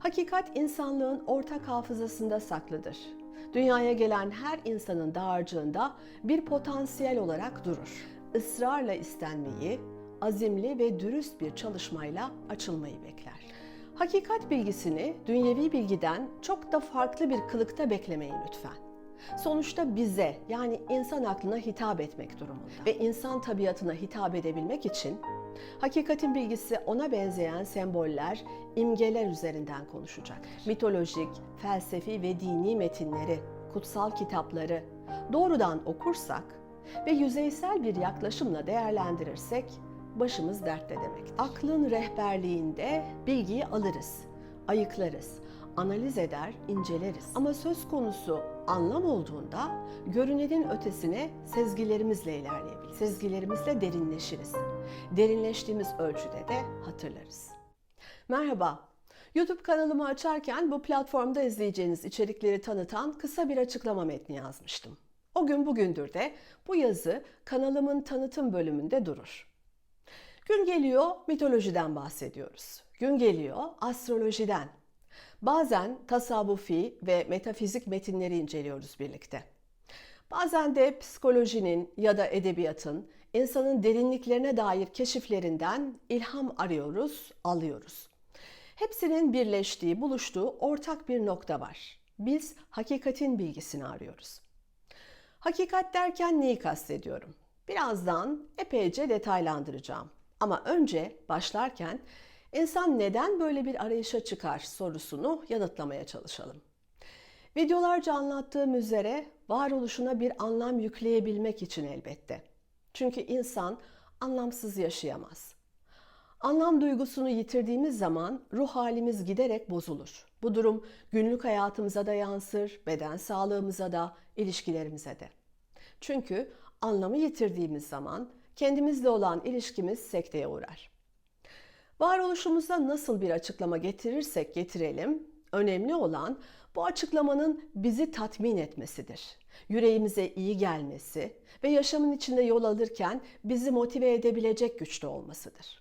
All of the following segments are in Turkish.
Hakikat insanlığın ortak hafızasında saklıdır. Dünyaya gelen her insanın dağarcığında bir potansiyel olarak durur. Israrla istenmeyi, azimli ve dürüst bir çalışmayla açılmayı bekler. Hakikat bilgisini dünyevi bilgiden çok da farklı bir kılıkta beklemeyin lütfen. Sonuçta bize yani insan aklına hitap etmek durumunda. Ve insan tabiatına hitap edebilmek için hakikatin bilgisi ona benzeyen semboller, imgeler üzerinden konuşacak. Mitolojik, felsefi ve dini metinleri, kutsal kitapları doğrudan okursak ve yüzeysel bir yaklaşımla değerlendirirsek başımız dertte demektir. Aklın rehberliğinde bilgiyi alırız, ayıklarız, analiz eder, inceleriz. Ama söz konusu anlam olduğunda görünenin ötesine sezgilerimizle ilerleyebiliriz. Sezgilerimizle derinleşiriz. Derinleştiğimiz ölçüde de hatırlarız. Merhaba. YouTube kanalımı açarken bu platformda izleyeceğiniz içerikleri tanıtan kısa bir açıklama metni yazmıştım. O gün bugündür de bu yazı kanalımın tanıtım bölümünde durur. Gün geliyor mitolojiden bahsediyoruz. Gün geliyor astrolojiden. Bazen tasavvufi ve metafizik metinleri inceliyoruz birlikte. Bazen de psikolojinin ya da edebiyatın insanın derinliklerine dair keşiflerinden ilham arıyoruz, alıyoruz. Hepsinin birleştiği, buluştuğu ortak bir nokta var. Biz hakikatin bilgisini arıyoruz. Hakikat derken neyi kastediyorum? Birazdan epeyce detaylandıracağım. Ama önce başlarken insan neden böyle bir arayışa çıkar sorusunu yanıtlamaya çalışalım. Videolarca anlattığım üzere varoluşuna bir anlam yükleyebilmek için elbette. Çünkü insan anlamsız yaşayamaz. Anlam duygusunu yitirdiğimiz zaman ruh halimiz giderek bozulur. Bu durum günlük hayatımıza da yansır, beden sağlığımıza da, ilişkilerimize de. Çünkü anlamı yitirdiğimiz zaman kendimizle olan ilişkimiz sekteye uğrar. Varoluşumuza nasıl bir açıklama getirirsek getirelim, önemli olan bu açıklamanın bizi tatmin etmesidir. Yüreğimize iyi gelmesi ve yaşamın içinde yol alırken bizi motive edebilecek güçte olmasıdır.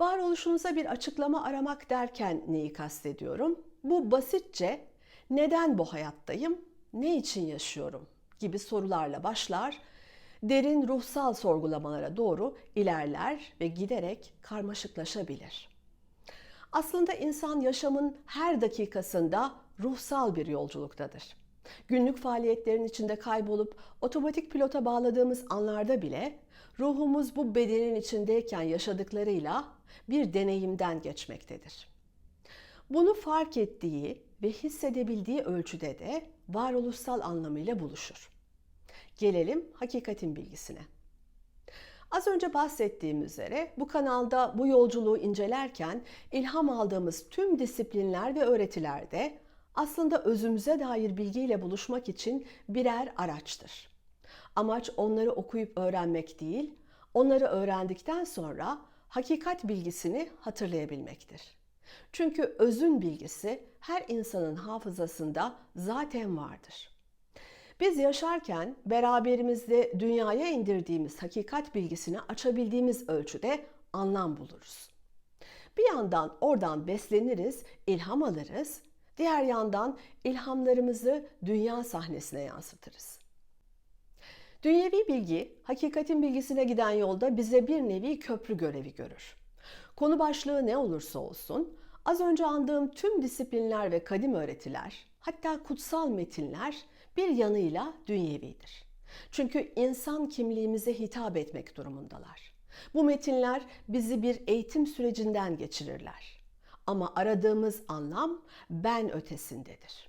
Varoluşunuza bir açıklama aramak derken neyi kastediyorum? Bu basitçe neden bu hayattayım, ne için yaşıyorum gibi sorularla başlar, derin ruhsal sorgulamalara doğru ilerler ve giderek karmaşıklaşabilir. Aslında insan yaşamın her dakikasında ruhsal bir yolculuktadır. Günlük faaliyetlerin içinde kaybolup otomatik pilota bağladığımız anlarda bile ruhumuz bu bedenin içindeyken yaşadıklarıyla bir deneyimden geçmektedir. Bunu fark ettiği ve hissedebildiği ölçüde de varoluşsal anlamıyla buluşur. Gelelim hakikatin bilgisine. Az önce bahsettiğim üzere bu kanalda bu yolculuğu incelerken ilham aldığımız tüm disiplinler ve öğretilerde aslında özümüze dair bilgiyle buluşmak için birer araçtır. Amaç onları okuyup öğrenmek değil, onları öğrendikten sonra hakikat bilgisini hatırlayabilmektir. Çünkü özün bilgisi her insanın hafızasında zaten vardır. Biz yaşarken beraberimizde dünyaya indirdiğimiz hakikat bilgisini açabildiğimiz ölçüde anlam buluruz. Bir yandan oradan besleniriz, ilham alırız, diğer yandan ilhamlarımızı dünya sahnesine yansıtırız. Dünyevi bilgi, hakikatin bilgisine giden yolda bize bir nevi köprü görevi görür. Konu başlığı ne olursa olsun, az önce andığım tüm disiplinler ve kadim öğretiler, hatta kutsal metinler bir yanıyla dünyevidir. Çünkü insan kimliğimize hitap etmek durumundalar. Bu metinler bizi bir eğitim sürecinden geçirirler. Ama aradığımız anlam ben ötesindedir.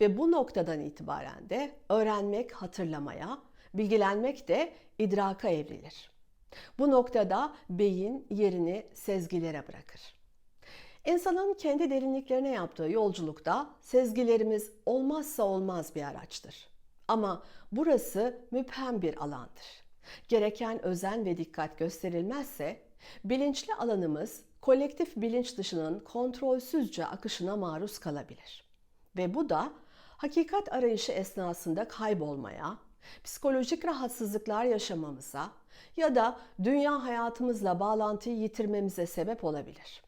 Ve bu noktadan itibaren de öğrenmek hatırlamaya, bilgilenmek de idraka evrilir. Bu noktada beyin yerini sezgilere bırakır. İnsanın kendi derinliklerine yaptığı yolculukta sezgilerimiz olmazsa olmaz bir araçtır. Ama burası müphem bir alandır. Gereken özen ve dikkat gösterilmezse bilinçli alanımız kolektif bilinç dışının kontrolsüzce akışına maruz kalabilir. Ve bu da hakikat arayışı esnasında kaybolmaya, psikolojik rahatsızlıklar yaşamamıza ya da dünya hayatımızla bağlantıyı yitirmemize sebep olabilir.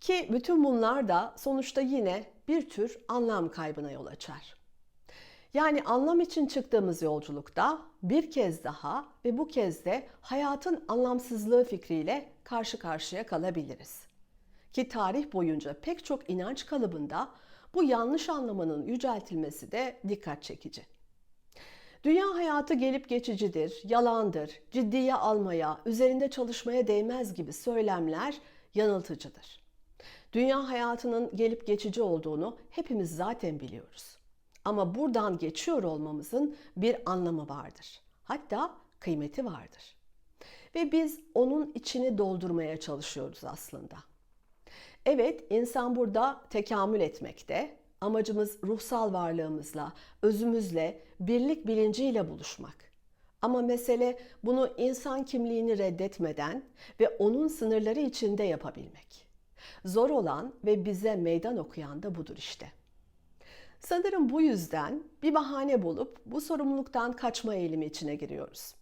Ki bütün bunlar da sonuçta yine bir tür anlam kaybına yol açar. Yani anlam için çıktığımız yolculukta bir kez daha ve bu kez de hayatın anlamsızlığı fikriyle karşı karşıya kalabiliriz. Ki tarih boyunca pek çok inanç kalıbında bu yanlış anlamanın yüceltilmesi de dikkat çekici. Dünya hayatı gelip geçicidir, yalandır, ciddiye almaya, üzerinde çalışmaya değmez gibi söylemler yanıltıcıdır. Dünya hayatının gelip geçici olduğunu hepimiz zaten biliyoruz. Ama buradan geçiyor olmamızın bir anlamı vardır. Hatta kıymeti vardır. Ve biz onun içini doldurmaya çalışıyoruz aslında. Evet, insan burada tekamül etmekte. Amacımız ruhsal varlığımızla, özümüzle, birlik bilinciyle buluşmak. Ama mesele bunu insan kimliğini reddetmeden ve onun sınırları içinde yapabilmek. Zor olan ve bize meydan okuyan da budur işte. Sanırım bu yüzden bir bahane bulup bu sorumluluktan kaçma eğilimi içine giriyoruz.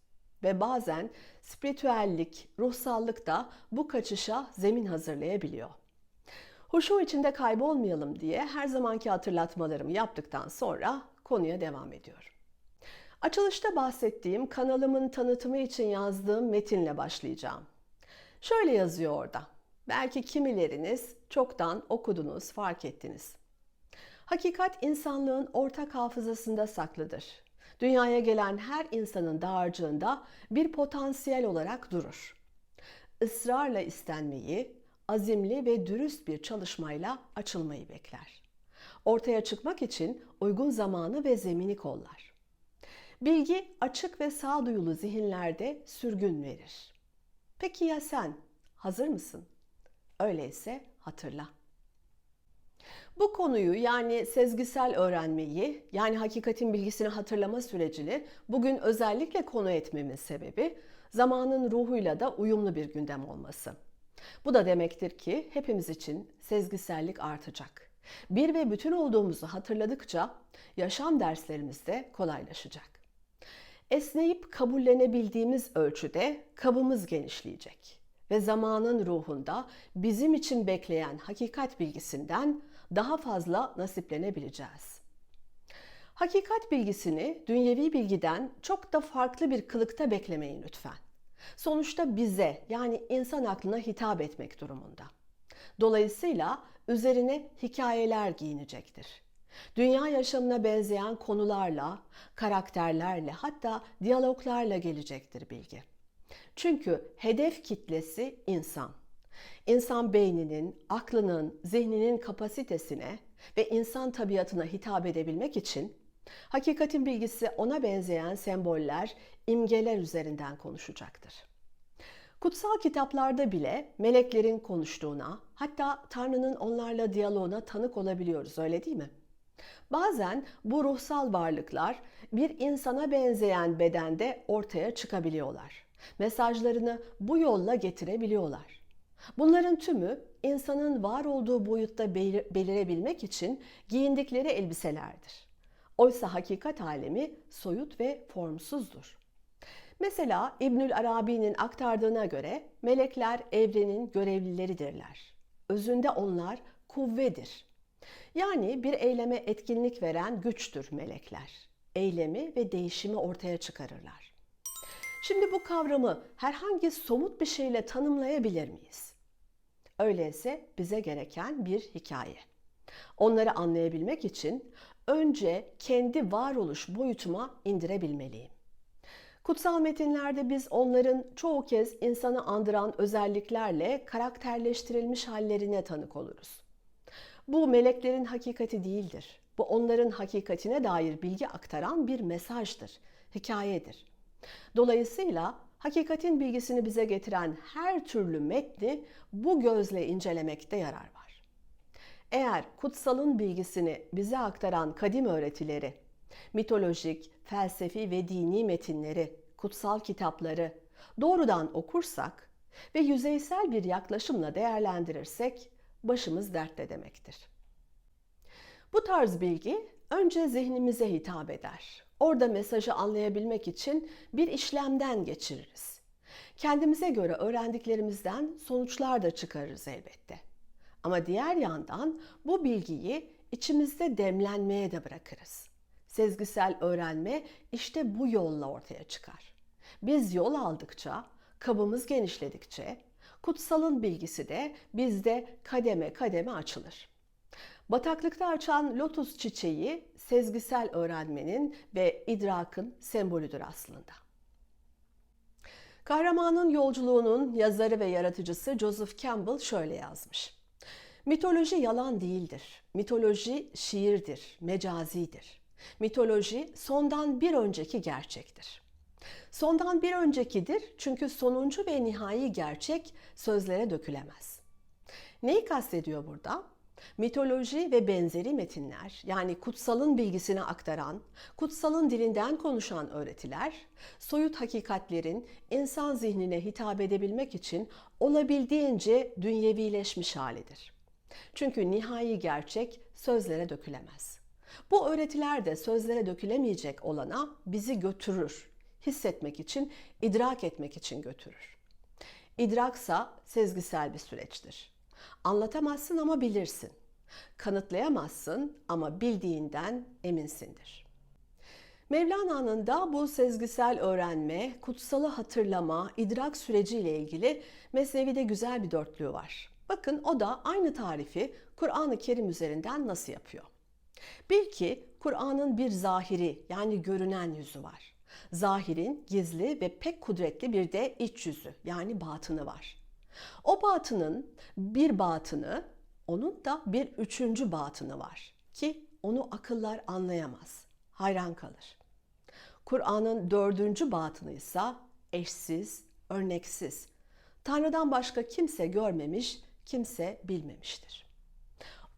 Ve bazen spiritüellik, ruhsallık da bu kaçışa zemin hazırlayabiliyor. Huşu içinde kaybolmayalım diye her zamanki hatırlatmalarımı yaptıktan sonra konuya devam ediyorum. Açılışta bahsettiğim kanalımın tanıtımı için yazdığım metinle başlayacağım. Şöyle yazıyor orada. Belki kimileriniz çoktan okudunuz, fark ettiniz. Hakikat insanlığın ortak hafızasında saklıdır. Dünyaya gelen her insanın dağarcığında bir potansiyel olarak durur. Israrla istenmeyi, azimli ve dürüst bir çalışmayla açılmayı bekler. Ortaya çıkmak için uygun zamanı ve zemini kollar. Bilgi açık ve sağduyulu zihinlerde sürgün verir. Peki ya sen? Hazır mısın? Öyleyse hatırla. Bu konuyu yani sezgisel öğrenmeyi yani hakikatin bilgisini hatırlama sürecini bugün özellikle konu etmemin sebebi zamanın ruhuyla da uyumlu bir gündem olması. Bu da demektir ki hepimiz için sezgisellik artacak. Bir ve bütün olduğumuzu hatırladıkça yaşam derslerimiz de kolaylaşacak. Esneyip kabullenebildiğimiz ölçüde kabımız genişleyecek ve zamanın ruhunda bizim için bekleyen hakikat bilgisinden daha fazla nasiplenebileceğiz. Hakikat bilgisini dünyevi bilgiden çok da farklı bir kılıkta beklemeyin lütfen. Sonuçta bize yani insan aklına hitap etmek durumunda. Dolayısıyla üzerine hikayeler giyinecektir. Dünya yaşamına benzeyen konularla, karakterlerle hatta diyaloglarla gelecektir bilgi. Çünkü hedef kitlesi insan. İnsan beyninin, aklının, zihninin kapasitesine ve insan tabiatına hitap edebilmek için hakikatin bilgisi ona benzeyen semboller, imgeler üzerinden konuşacaktır. Kutsal kitaplarda bile meleklerin konuştuğuna, hatta Tanrı'nın onlarla diyaloğuna tanık olabiliyoruz, öyle değil mi? Bazen bu ruhsal varlıklar bir insana benzeyen bedende ortaya çıkabiliyorlar. Mesajlarını bu yolla getirebiliyorlar. Bunların tümü insanın var olduğu boyutta belirebilmek için giyindikleri elbiselerdir. Oysa hakikat alemi soyut ve formsuzdur. Mesela İbnül Arabi'nin aktardığına göre melekler evrenin görevlileridirler. Özünde onlar kuvvedir. Yani bir eyleme etkinlik veren güçtür melekler. Eylemi ve değişimi ortaya çıkarırlar. Şimdi bu kavramı herhangi somut bir şeyle tanımlayabilir miyiz? Öyleyse bize gereken bir hikaye. Onları anlayabilmek için önce kendi varoluş boyutuma indirebilmeliyim. Kutsal metinlerde biz onların çoğu kez insanı andıran özelliklerle karakterleştirilmiş hallerine tanık oluruz. Bu meleklerin hakikati değildir. Bu onların hakikatine dair bilgi aktaran bir mesajdır, hikayedir. Dolayısıyla hakikatin bilgisini bize getiren her türlü metni bu gözle incelemekte yarar var. Eğer kutsalın bilgisini bize aktaran kadim öğretileri, mitolojik, felsefi ve dini metinleri, kutsal kitapları doğrudan okursak ve yüzeysel bir yaklaşımla değerlendirirsek başımız dertte demektir. Bu tarz bilgi önce zihnimize hitap eder. Orada mesajı anlayabilmek için bir işlemden geçiririz. Kendimize göre öğrendiklerimizden sonuçlar da çıkarırız elbette. Ama diğer yandan bu bilgiyi içimizde demlenmeye de bırakırız. Sezgisel öğrenme işte bu yolla ortaya çıkar. Biz yol aldıkça, kabımız genişledikçe kutsalın bilgisi de bizde kademe kademe açılır. Bataklıkta açan lotus çiçeği sezgisel öğrenmenin ve idrakın sembolüdür aslında. Kahramanın yolculuğunun yazarı ve yaratıcısı Joseph Campbell şöyle yazmış. Mitoloji yalan değildir. Mitoloji şiirdir, mecazidir. Mitoloji sondan bir önceki gerçektir. Sondan bir öncekidir çünkü sonuncu ve nihai gerçek sözlere dökülemez. Neyi kastediyor burada? Mitoloji ve benzeri metinler yani kutsalın bilgisini aktaran, kutsalın dilinden konuşan öğretiler, soyut hakikatlerin insan zihnine hitap edebilmek için olabildiğince dünyevileşmiş halidir. Çünkü nihai gerçek sözlere dökülemez. Bu öğretiler de sözlere dökülemeyecek olana bizi götürür. Hissetmek için, idrak etmek için götürür. İdraksa sezgisel bir süreçtir. Anlatamazsın ama bilirsin. Kanıtlayamazsın ama bildiğinden eminsindir. Mevlana'nın da bu sezgisel öğrenme, kutsalı hatırlama, idrak süreciyle ilgili Mesnevi'de güzel bir dörtlüğü var. Bakın o da aynı tarifi Kur'an-ı Kerim üzerinden nasıl yapıyor? Bil ki Kur'an'ın bir zahiri yani görünen yüzü var. Zahirin gizli ve pek kudretli bir de iç yüzü yani batını var. O batının bir batını, onun da bir üçüncü batını var ki onu akıllar anlayamaz, hayran kalır. Kur'an'ın dördüncü batını ise eşsiz, örneksiz. Tanrı'dan başka kimse görmemiş, kimse bilmemiştir.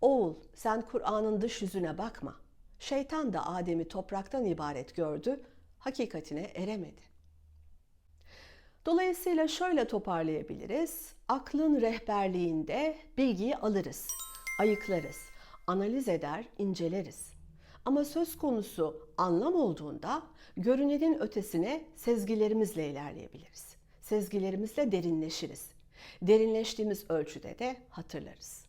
Oğul sen Kur'an'ın dış yüzüne bakma. Şeytan da Adem'i topraktan ibaret gördü, hakikatine eremedi. Dolayısıyla şöyle toparlayabiliriz. Aklın rehberliğinde bilgiyi alırız, ayıklarız, analiz eder, inceleriz. Ama söz konusu anlam olduğunda görünenin ötesine sezgilerimizle ilerleyebiliriz. Sezgilerimizle derinleşiriz. Derinleştiğimiz ölçüde de hatırlarız.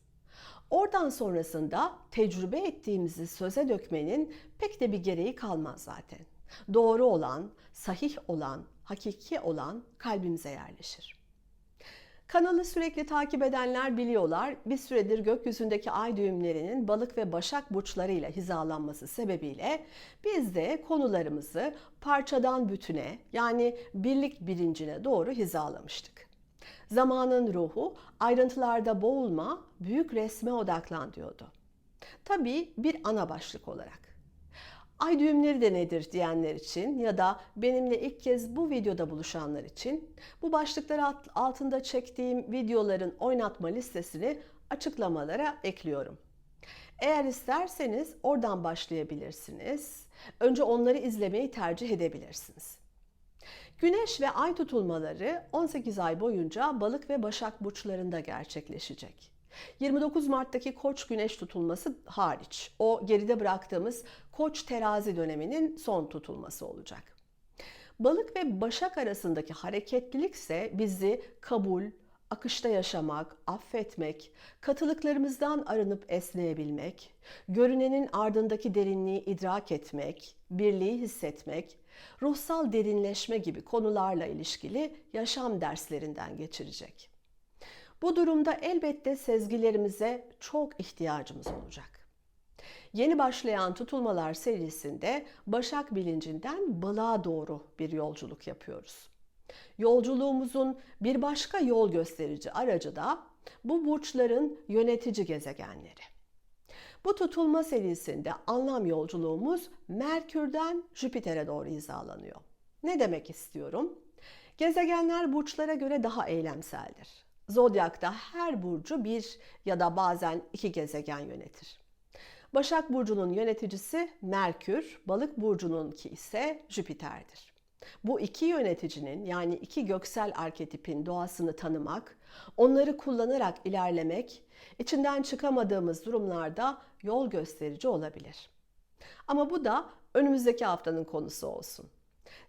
Oradan sonrasında tecrübe ettiğimizi söze dökmenin pek de bir gereği kalmaz zaten. Doğru olan, sahih olan, hakiki olan kalbimize yerleşir. Kanalı sürekli takip edenler biliyorlar. Bir süredir gökyüzündeki ay düğümlerinin balık ve başak burçlarıyla hizalanması sebebiyle biz de konularımızı parçadan bütüne yani birlik bilincine doğru hizalamıştık. Zamanın ruhu ayrıntılarda boğulma, büyük resme odaklan diyordu. Tabii bir ana başlık olarak. Ay düğümleri de nedir diyenler için ya da benimle ilk kez bu videoda buluşanlar için bu başlıklar altında çektiğim videoların oynatma listesini açıklamalara ekliyorum. Eğer isterseniz oradan başlayabilirsiniz. Önce onları izlemeyi tercih edebilirsiniz. Güneş ve ay tutulmaları 18 ay boyunca balık ve başak burçlarında gerçekleşecek. 29 Mart'taki Koç güneş tutulması hariç. O geride bıraktığımız Koç terazi döneminin son tutulması olacak. Balık ve Başak arasındaki hareketlilik ise bizi kabul, akışta yaşamak, affetmek, katılıklarımızdan arınıp esneyebilmek, görünenin ardındaki derinliği idrak etmek, birliği hissetmek, ruhsal derinleşme gibi konularla ilişkili yaşam derslerinden geçirecek. Bu durumda elbette sezgilerimize çok ihtiyacımız olacak. Yeni başlayan tutulmalar serisinde Başak bilincinden balığa doğru bir yolculuk yapıyoruz. Yolculuğumuzun bir başka yol gösterici aracı da bu burçların yönetici gezegenleri. Bu tutulma serisinde anlam yolculuğumuz Merkür'den Jüpiter'e doğru hizalanıyor. Ne demek istiyorum? Gezegenler burçlara göre daha eylemseldir. Zodyakta her burcu bir ya da bazen iki gezegen yönetir. Başak Burcu'nun yöneticisi Merkür, Balık Burcu'nunki ise Jüpiter'dir. Bu iki yöneticinin yani iki göksel arketipin doğasını tanımak, onları kullanarak ilerlemek, içinden çıkamadığımız durumlarda yol gösterici olabilir. Ama bu da önümüzdeki haftanın konusu olsun.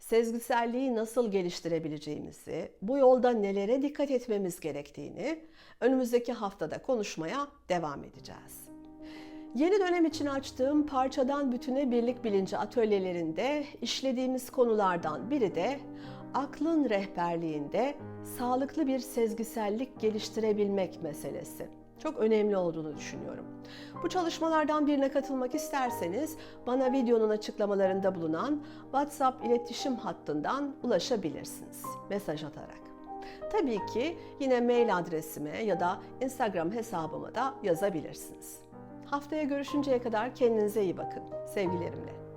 Sezgiselliği nasıl geliştirebileceğimizi, bu yolda nelere dikkat etmemiz gerektiğini önümüzdeki haftada konuşmaya devam edeceğiz. Yeni dönem için açtığım Parçadan Bütüne Birlik Bilinci atölyelerinde işlediğimiz konulardan biri de aklın rehberliğinde sağlıklı bir sezgisellik geliştirebilmek meselesi. Çok önemli olduğunu düşünüyorum. Bu çalışmalardan birine katılmak isterseniz bana videonun açıklamalarında bulunan WhatsApp iletişim hattından ulaşabilirsiniz mesaj atarak. Tabii ki yine mail adresime ya da Instagram hesabıma da yazabilirsiniz. Haftaya görüşünceye kadar kendinize iyi bakın. Sevgilerimle.